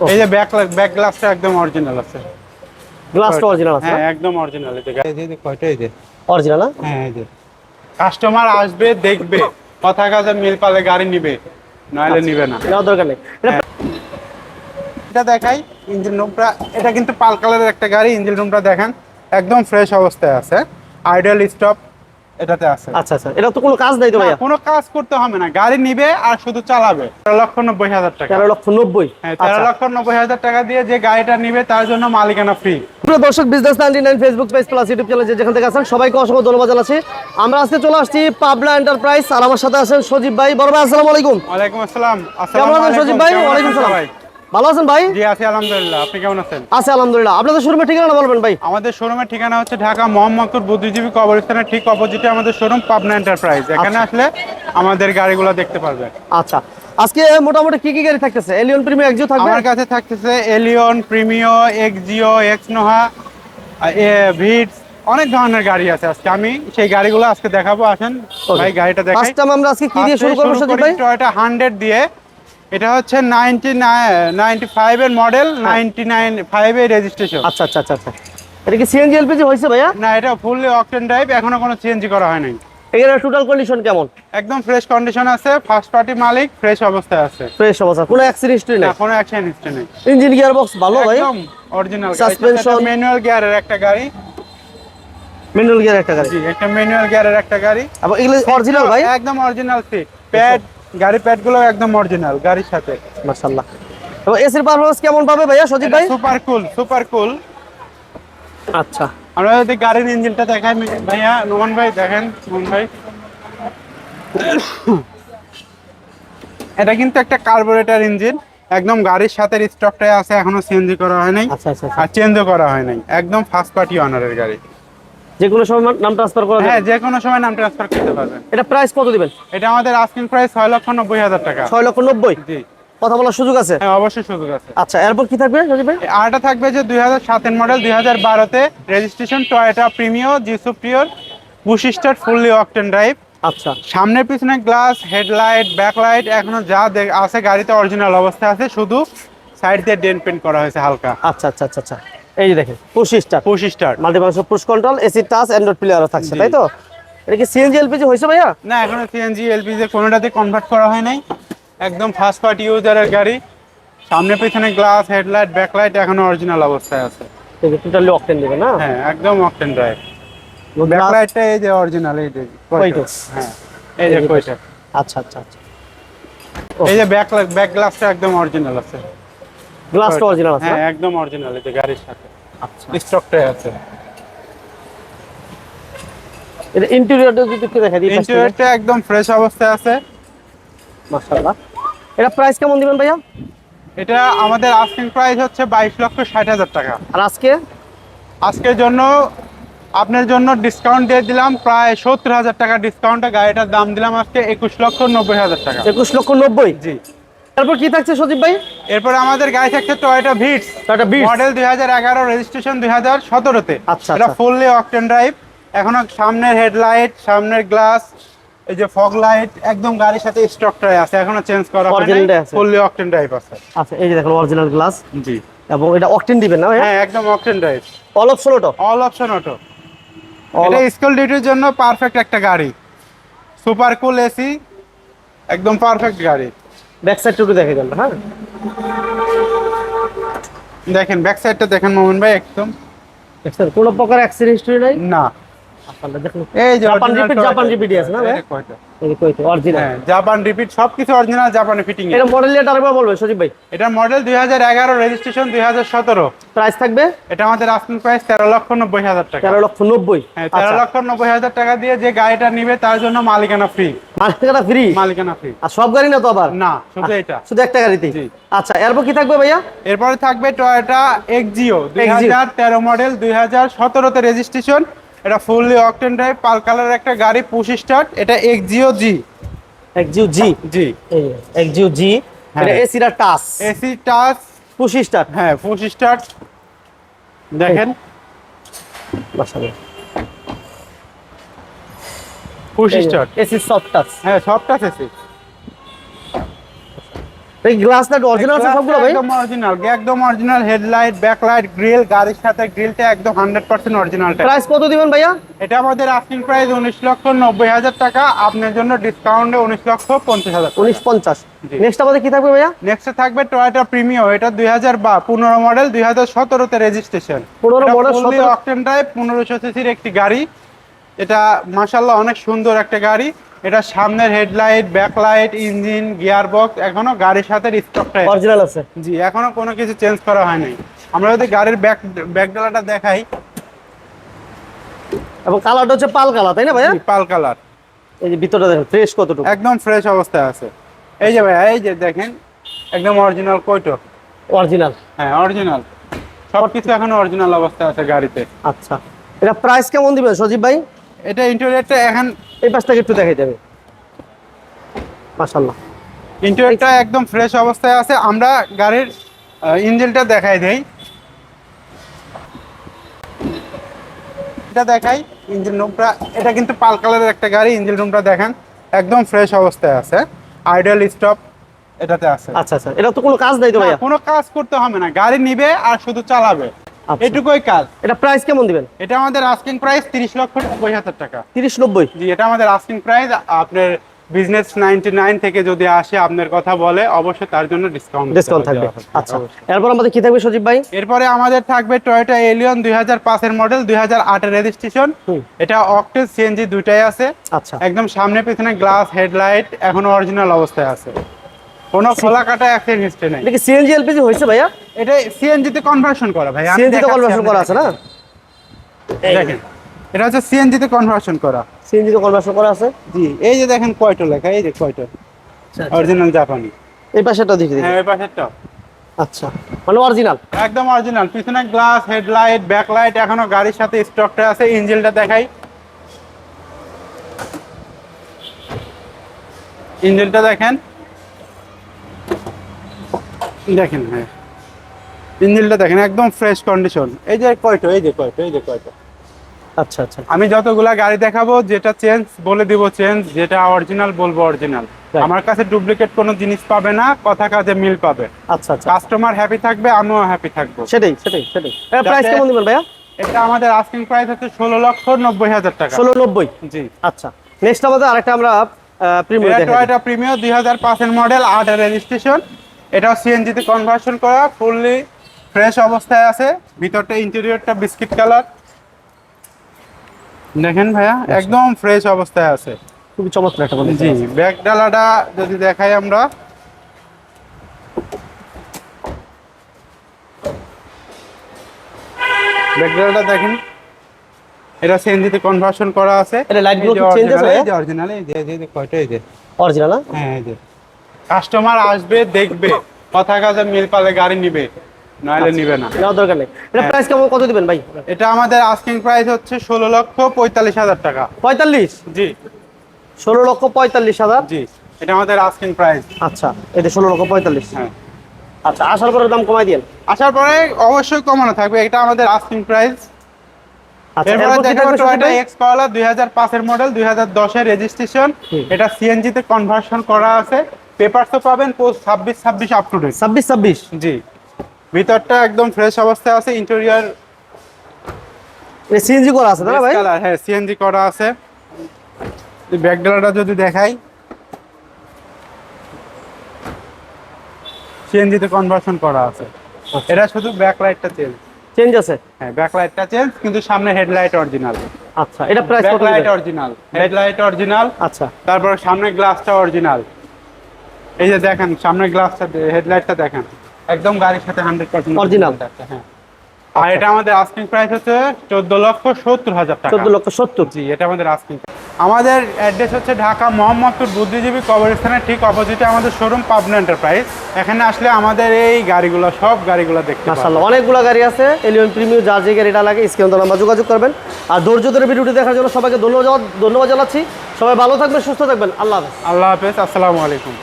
এই যে back back গ্লাসটা একদম অরিজিনাল আছে। গ্লাসটা অরিজিনাল আছে হ্যাঁ একদম অরিজিনাল এই যে এই যে- কয়টা এই যে? অরিজিনাল হ্যাঁ? এই যে। কাস্টমার আসবে দেখবে। কথা কাজে মিল পালে গাড়ি নিবে নইলে নিবে না। দরকার নেই। এটা হ্যাঁ। এটা দেখাই ইঞ্জিন রুমটা এটা কিন্তু পাল কালারের একটা গাড়ি ইঞ্জিন রুমটা দেখেন একদম ফ্রেশ অবস্থায় আছে। আইডিয়াল স্টপ এটাতে আছে। আচ্ছা আচ্ছা এটা তো কোনো কাজ নাই তো ভাইয়া? কোনো কাজ করতে হবে না। গাড়ি নিবে আর শুধু চালাবে। তেরো লক্ষ নব্বই হাজার টাকা। তেরো লক্ষ নব্বই? হ্যাঁ তেরো লক্ষ নব্বই হাজার টাকা দিয়ে যে গাড়িটা নিবে তার জন্য মালিকানা ফ্রি প্রিয় দর্শক business ninety nine Facebook page plus YouTube channel যেখান থেকে আছেন সবাইকে অসংখ্য ধন্যবাদ জানাচ্ছি। আমরা আজকে চলে আসছি পাবনা এন্টারপ্রাইজ আর আমার সাথে আছেন সজীব ভাই। বড় ভাই আসসালামু আলাইকুম। ওয়ালাইকুম আসসালাম। কেমন আসসালামু আছেন সজীব ভাই? ওয়ালাইকুম আছেন সালাম সবাই? ভালো আছেন ভাই? জি আছি আলহামদুলিল্লাহ। আপনি কেমন আছেন? আছে আলহামদুলিল্লাহ। আপনাদের শোরুমের ঠিকানা বলবেন ভাই? আমাদের শোরুমের ঠিকানা হচ্ছে ঢাকা মোহাম্মদপুর বুদ্ধিজীবী কবরস্থানের ঠিক অপোজিটে আমাদের শোরুম পাবনা এন্টারপ্রাইজ এখানে আসলে আমাদের গাড়িগুলো দেখতে পারবেন আচ্ছা। আজকে মোটামুটি কি কি গাড়ি থাকতেছে? এলিয়ন প্রিমিয়াম এক্সিও থাকবে? আমার কাছে থাকতেছে Allion Premio Axio X Noah Vitz অনেক ধরনের গাড়ি আছে আজকে। আমি সেই গাড়িগুলো আজকে দেখাবো আসেন। ভাই গাড়িটা দেখাই। ফার্স্ট টাইম আমরা আজকে কি দিয়ে শুরু করব সজীব ভাই? টয়োটা হান্ড্রেড দিয়ে। এটা হচ্ছে নাইনটি নাইনটি ফাইভ এর মডেল নাইনটি নাইন ফাইভ এর রেজিস্ট্রেশন আচ্ছা আচ্ছা আচ্ছা আচ্ছা। এটা কি সিএনজি এলপিজি হয়েছে ভাইয়া? না এটা ফুললি অকটেন ড্রাইভ এখনও কোনো চেঞ্জ করা হয় নাই। এখানে টোটাল কন্ডিশন কেমন? একদম ফ্রেশ কন্ডিশন আছে ফার্স্ট পার্টি মালিক ফ্রেশ অবস্থায় আছে। ফ্রেশ অবস্থা কোনো অ্যাক্সিডেন্ট হিস্ট্রি নেই? কোনো অ্যাকশন হিস্ট্রি নেই। ইঞ্জিন গিয়ার বক্স ভালো ভাই। একদম অরিজিনাল Suspension. ম্যানুয়াল গিয়ারের একটা গাড়ি। ম্যানুয়াল গিয়ার একটা গাড়ি। জি একটা ম্যানুয়াল গিয়ারের একটা গাড়ি। এবং এগুলো অরিজিনাল ভাই? একদম অরিজিনাল সিট প্যাড গাড়ি প্যাডগুলো একদম অরিজিনাল গাড়ির সাথে। মাশাআল্লাহ। এবং এসির পারফরম্যান্স কেমন পাবে ভাইয়া সজীব ভাই? সুপার কুল সুপার কুল আচ্ছা। আমরা যদি গাড়ির ইঞ্জিনটা দেখাই ভাইয়া নোমান ভাই দেখেন নোমান ভাই। এটা কিন্তু একটা কার্বোরেটর ইঞ্জিন একদম গাড়ির সাথে স্টকটাই আছে এখনও সিএনজি করা হয় নাই। আচ্ছা আচ্ছা আচ্ছা। আর চেঞ্জও করা হয় নাই একদম ফার্স্ট পার্টি অনারের গাড়ি। যে কোনো সময় নাম ট্রান্সফার করা হ্যাঁ যাবে। যে কোনো সময় নাম ট্রান্সফার করতে পারবেন। এটা প্রাইস কত দিবেন? এটা আমাদের আস্কিং প্রাইস ছয় লক্ষ নব্বই হাজার টাকা। ছয় লক্ষ নব্বই? জি। কথা বলার সুযোগ আছে? হ্যাঁ অবশ্যই সুযোগ আছে। আচ্ছা এরপর কি থাকবে সজীব ভাই? আরটা থাকবে যে দুই হাজার সাতের মডেল দুই হাজার বারোতে registration Toyota Premio G superior push start fully octane drive আচ্ছা। সামনের পিছনে গ্লাস হেডলাইট ব্যাকলাইট এখনও যা আছে গাড়িতে অরিজিনাল অবস্থায় আছে শুধু সাইড দিয়ে ডেন পেন্ট করা হয়েছে হালকা। আচ্ছা আচ্ছা আচ্ছা আচ্ছা। এই যে দেখেন পঁচিশ star push start multifunction push control AC touch Android প্লেয়ারও থাকছে তাই তো? এটা কি সিএনজি এলপিজি হয়েছে ভাইয়া? না এখনও সিএনজি এলপিজি কোনোটাতে কনভার্ট করা হয় নাই। একদম ফার্স্ট পার্টি ইউজারের গাড়ি। সামনে পিছনে গ্লাস হেডলাইট ব্যাকলাইট এখনও অরিজিনাল অবস্থায় আছে। টোটালি অকটেন দিবে না? হ্যাঁ একদম অকটেন ড্রাইভ ব্যাকলাইটটা এই যে অরিজিনাল এই যে? হ্যাঁ এই যে আচ্ছা আচ্ছা আচ্ছা। এই যে ব্যাক ব্যাক গ্লাসটা একদম অরিজিনাল আছে। গ্লাসটা অরিজিনাল আছে হ্যাঁ একদম অরিজিনাল এই গাড়ির সাথে। আচ্ছা। স্টকটাই আছে। এটা ইন্টেরিয়রটা যদি একটু দেখা দিই ইন্টেরিয়রটা একদম ফ্রেশ অবস্থায় আছে। মাশাআল্লাহ। এটা প্রাইস কেমন দিবেন ভাইয়া? এটা আমাদের আস্কিং প্রাইস হচ্ছে বাইশ লক্ষ ষাট হাজার টাকা। আর আজকে? আজকের জন্য আপনার জন্য ডিসকাউন্ট দিয়ে দিলাম প্রায় সত্তর হাজার টাকা ডিসকাউন্টে গাড়িটার দাম দিলাম আজকে একুশ লক্ষ নব্বই হাজার টাকা। একুশ লক্ষ নব্বই? জি। তারপর কি থাকছে সজীব ভাই? এরপরে আমাদের গাড়ি থাকছে Toyota Vitz Toyota Vitz। Model দুই হাজার এগারো রেজিস্ট্রেশন দুই হাজার সতেরোতে। আচ্ছা, এটা। ফুললি অকটেন ড্রাইভ এখনও সামনের হেডলাইট সামনের গ্লাস এই যে ফগ লাইট একদম গাড়ির সাথে স্টকটাই আছে। এখনও চেঞ্জ করা আছে। ফুললি অকটেন ড্রাইভ আছে। আচ্ছা এই যে দেখেন অরিজিনাল গ্লাস জি। এবং এটা অকটেন দিবেন না হ্যাঁ একদম octane drive all option auto all option auto এটা স্কুল ডিউটির জন্য পারফেক্ট একটা গাড়ি। সুপার কুল এসি একদম পারফেক্ট গাড়ি। ব্যাক সাইড টুকু দেখে যান হ্যাঁ? দেখেন ব্যাক সাইডটা দেখেন মোমেন ভাই একদম। কোনো প্রকার অ্যাক্সিডেন্ট হিস্টরি নাই? না। এই যে জাপান রিপিট জাপান রিপিট আছে না ভাই? এই কইতে অরিজিনাল হ্যাঁ জাপান রিপিট সবকিছু অরিজিনাল জাপানে ফিটিং এটা মডেল এটা আরেকবার বলবেন সজীব ভাই। এটা মডেল দুই হাজার এগারো রেজিস্ট্রেশন দুই হাজার সতেরো। প্রাইস থাকবে? এটা আমাদের আস্কিং প্রাইস তেরো লক্ষ নব্বই হাজার টাকা। লক্ষ হ্যাঁ আচ্ছা। লক্ষ হাজার টাকা দিয়ে যে গাড়িটা নিবে তার জন্য মালিকানা ফ্রি ফ্রি মালিকানা ফ্রি আর সব গাড়ি না তো আবার? না শুধু এটা। শুধু একটা গাড়িতেই জি। আচ্ছা এরপর কি থাকবে ভাইয়া? এরপরে থাকবে টয়োটা। হাজার তেরো মডেল দুই হাজার সতেরোতে রেজিস্ট্রেশন এটা ফুললি অকটেন ড্রাইভ পাল কালারের একটা গাড়ি পুশ স্টার্ট এটা Axio G Axio G G এই এক্সিউ জি। এটা এসিরা touch AC touch push start হ্যাঁ পুশ স্টার্ট দেখেন। মাশাআল্লাহ push start AC soft touch হ্যাঁ সব টাচ এসি এই গ্লাস অরিজিনাল আছে সবগুলো ভাই? একদম অরিজিনাল একদম অরিজিনাল হেডলাইট ব্যাকলাইট গ্রিল গাড়ির সাথে গ্রিলটা একদম হান্ড্রেড পার্সেন্ট অরিজিনাল প্রাইস কত দিবেন ভাইয়া? এটা আমাদের আস্কিং প্রাইস উনিশ লক্ষ নব্বই হাজার টাকা আপনার জন্য ডিসকাউন্টে উনিশ লক্ষ পঞ্চাশ হাজার উনিশ পঞ্চাশ। জি। নেক্সট আমাদের কি থাকবে ভাইয়া? নেক্সটে থাকবে টয়োটা প্রিমিও এটা দুই হাজার বা পনেরো মডেল দুই হাজার সতেরোতে রেজিস্ট্রেশন 15 model, 17 অকটেন ড্রাইভ পনেরোশো সিসির একটি গাড়ি। এটা মাশাল্লাহ অনেক সুন্দর একটা গাড়ি। এটা সামনের headlight backlight engine gear box এখনও গাড়ির সাথে স্টকটা অরিজিনাল আছে। জি এখনও কোনো কিছু চেঞ্জ করা হয় নাই। আমরা যদি গাড়ির ব্যাক ব্যাকডালাটা দেখাই। এবং কালারটা হচ্ছে পাল কালার তাই না ভাইয়া? Pearl colour. এই যে ভিতরটা দেখেন ফ্রেশ কতটুকু? একদম ফ্রেশ অবস্থায় আছে। এই যে ভাইয়া এই যে দেখেন একদম অরিজিনাল কইটো অরিজিনাল হ্যাঁ অরিজিনাল সব কিছু এখনও অরিজিনাল অবস্থায় আছে গাড়িতে। আচ্ছা। এটা প্রাইস কেমন দিবেন সজীব ভাই? এটা ইন্টেরিয়রটা এখন এই পাশ থেকে একটু দেখাই যাবে মাশাল্লাহ ইন্টেরিয়রটা একদম ফ্রেশ অবস্থায় আছে আমরা গাড়ির ইঞ্জিনটা দেখাই দেই। এটা দেখাই ইঞ্জিন রুমটা এটা কিন্তু পাল কালারের একটা গাড়ি ইঞ্জিন রুমটা দেখেন একদম ফ্রেশ অবস্থায় আছে। আইডল স্টপ এটাতে আছে। আচ্ছা আচ্ছা। এটা তো কোনো কাজ নাই তো ভাইয়া? কোনো কাজ করতে হবে না গাড়ি নিবে আর শুধু চালাবে। এটুকুই কাজ। এটা প্রাইস কেমন দিবেন? এটা আমাদের আস্কিং প্রাইস তিরিশ লক্ষ নব্বই হাজার টাকা। তিরিশ নব্বই? জি এটা আমাদের আস্কিং প্রাইস আপনার বিজনেস নাইনটি নাইন থেকে যদি আসে আপনার কথা বলে অবশ্যই তার জন্য ডিসকাউন্ট ডিসকাউন্ট থাকবে। আচ্ছা। এরপর আমাদের কি থাকবে সজীব ভাই? এরপরে আমাদের থাকবে টয়োটা এলিয়ন দুই হাজার পাঁচের মডেল দুই হাজার আটের রেজিস্ট্রেশন এটা অকটেজ সিএনজি দুইটাই আছে। আচ্ছা। একদম সামনে পিছনে গ্লাস হেডলাইট এখনও অরিজিনাল অবস্থায় আছে। কোনো খোলা কাটা অ্যাক্সিডেন্ট হিস্ট্রি নাই। এটা কি সিএনজি এলপিজি হয়েছে ভাইয়া? এটা সিএনজি তে কনভার্সন করা ভাই। সিএনজি তে কনভার্সন করা আছে না? দেখেন এটা হচ্ছে সিএনজি তে কনভার্সন করা। সিএনজি তে কনভার্সন করা আছে? জি এই যে দেখেন কয়টো লেখা এই যে কয়টো। অরিজিনাল জাপানি এই পাশেটা দেখি হ্যাঁ ওই পাশেরটা। আচ্ছা মানে অরিজিনাল একদম অরিজিনাল পিছনে গ্লাস হেডলাইট ব্যাকলাইট এখনও গাড়ির সাথে স্টকটা আছে ইঞ্জিনটা দেখাই। ইঞ্জিনটা দেখেন। দেখেন হ্যাঁ। ইঞ্জিনটা দেখেন একদম ফ্রেশ কন্ডিশন এই যে কয়টো এই যে কয়টো এই যে কয়টো। আচ্ছা আচ্ছা। আমি যতগুলা গাড়ি দেখাবো যেটা চেঞ্জ বলে দিব চেঞ্জ যেটা অরিজিনাল বলব অরিজিনাল আমার কাছে ডুপ্লিকেট কোনো জিনিস পাবে না কথা কাজে মিল পাবে। আচ্ছা আচ্ছা। কাস্টমার হ্যাপি থাকবে আমিও হ্যাপি থাকব। সেটাই সেটাই সেটাই। প্রাইস কেমন দিবেন ভাইয়া? এটা আমাদের আস্কিং প্রাইস হচ্ছে ষোলো লক্ষ নব্বই হাজার টাকা। ষোলো নব্বই? জি। আচ্ছা। নেক্সট আমাদের আরেকটা আমরা দেখাই টয়োটা প্রিমিয়ার দুই হাজার পাঁচের মডেল আটের রেজিস্ট্রেশন এটাও সিএনজি তে কনভার্সন করা ফুললি ফ্রেশ অবস্থায় আছে। ভিতরটা ইন্টেরিয়রটা বিস্কিট কালার দেখেন ভাইয়া একদম ফ্রেশ অবস্থায় আছে। খুবই চমৎকার একটা জি ব্যাক ডালাটা যদি দেখাই আমরা। ব্যাক ডালাটা দেখেন। এটা সিএনজিতে কনভার্সন করা আছে। এটা light গুলো change আছে এই যে অরিজিনাল এই যে এই যে কয়টা এই যে? অরিজিনাল হ্যাঁ এই যে। কাস্টমার আসবে দেখবে। কথা কাজে মিল পালে গাড়ি নিবে। নইলে নিবে না। নেওয়ার দরকার নেই। এটা হ্যাঁ। প্রাইস কেমন কত দিবেন ভাই? এটা আমাদের আস্কিং প্রাইস হচ্ছে ষোলো লক্ষ পঁয়তাল্লিশ হাজার টাকা। পঁয়তাল্লিশ? জি। ষোলো লক্ষ পঁয়তাল্লিশ হাজার? জি। এটা আমাদের আস্কিং প্রাইস আচ্ছা এটা ষোলো লক্ষ পঁয়তাল্লিশ। হ্যাঁ। আচ্ছা আসার পরে দাম কমাই দিন আসার পরে অবশ্যই কমানো থাকবে এটা আমাদের আস্কিং প্রাইস আচ্ছা এরপরে দেখাবো Toyota X Corolla model registration এটা সিএনজি তে কনভার্সন করা আছে। পাবেন পোস্ট আপ টু ডেট ছাব্বিশ ছাব্বিশ? জি। ভিতরটা একদম ফ্রেশ অবস্থায় আছে ইন্টেরিয়র সিএনজি করা আছে না ভাই? কালার হ্যাঁ সিএনজি করা আছে। ব্যাক ডালাটা যদি দেখাই। সিএনজি তে কনভার্সন করা আছে। এটা শুধু ব্যাক লাইটটা চেঞ্জ চেঞ্জ আছে? হ্যাঁ ব্যাক লাইটটা চেঞ্জ কিন্তু সামনে হেডলাইট অরিজিনাল আচ্ছা এটা প্রাইস কত দিবেন? অরিজিনাল হেডলাইট অরিজিনাল আচ্ছা। তারপর সামনে গ্লাসটা অরিজিনাল এই যে দেখেন সামনে গ্লাসটা হেডলাইটটা দেখেন। একদম গাড়ির সাথে হান্ড্রেড পার্সেন্ট Original। হ্যাঁ। আর এটা আমাদের আস্কিং প্রাইস হচ্ছে চোদ্দ লক্ষ সত্তর হাজার টাকা। চোদ্দ লক্ষ সত্তর। জি এটা আমাদের আস্কিং আমাদের অ্যাড্রেস হচ্ছে ঢাকা মোহাম্মদপুর বুদ্ধিজীবী কবরস্থানের ঠিক অপোজিটে আমাদের শোরুম পাবনা এন্টারপ্রাইজ এখানে আসলে আমাদের এই গাড়িগুলো সব গাড়িগুলো দেখতে মাশাআল্লাহ অনেকগুলো গাড়ি আছে এলিয়ন প্রিমিয়াম যার যে গাড়িটা লাগে স্ক্রিন নাম্বার যোগাযোগ করবেন। আর ধৈর্য ধরে ভিডিওটি দেখার জন্য সবাইকে ধন্যবাদ ধন্যবাদ জানাচ্ছি। সবাই ভালো থাকবেন সুস্থ থাকবেন। আল্লাহ হাফেজ। আল্লাহ হাফেজ আসসালামু আলাইকুম।